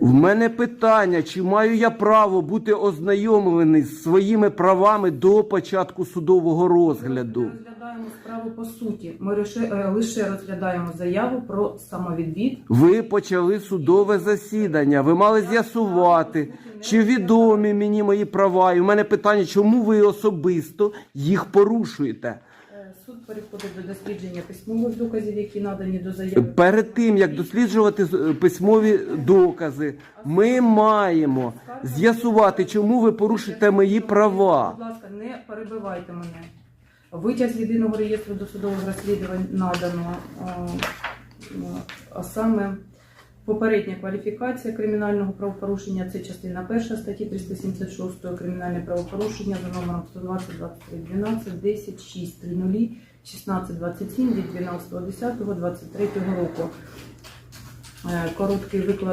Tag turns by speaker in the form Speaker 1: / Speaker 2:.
Speaker 1: В мене питання, чи маю я право бути ознайомлений з своїми правами до початку судового розгляду?
Speaker 2: Ми розглядаємо справу по суті. Ми лише, е, лише розглядаємо заяву про самовідвід.
Speaker 1: Ви почали судове засідання. Ви мали з'ясувати, чи відомі мені мої права. І в мене питання, чому ви особисто їх порушуєте?
Speaker 2: Е, переходить до дослідження письмових доказів, які надані до заяви.
Speaker 1: Перед тим як досліджувати е, письмові докази, ми маємо з'ясувати, чому ви порушите мої права.
Speaker 2: Будь ласка, не перебивайте мене. Витяг з єдиного реєстру досудових розслідувань надано, а, а саме попередня кваліфікація кримінального правопорушення, це частина перша статті 376 кримінальне правопорушення за номером 120 23 12 10 6 30 16 27 від 12 10 23 року. Е, Короткий виклад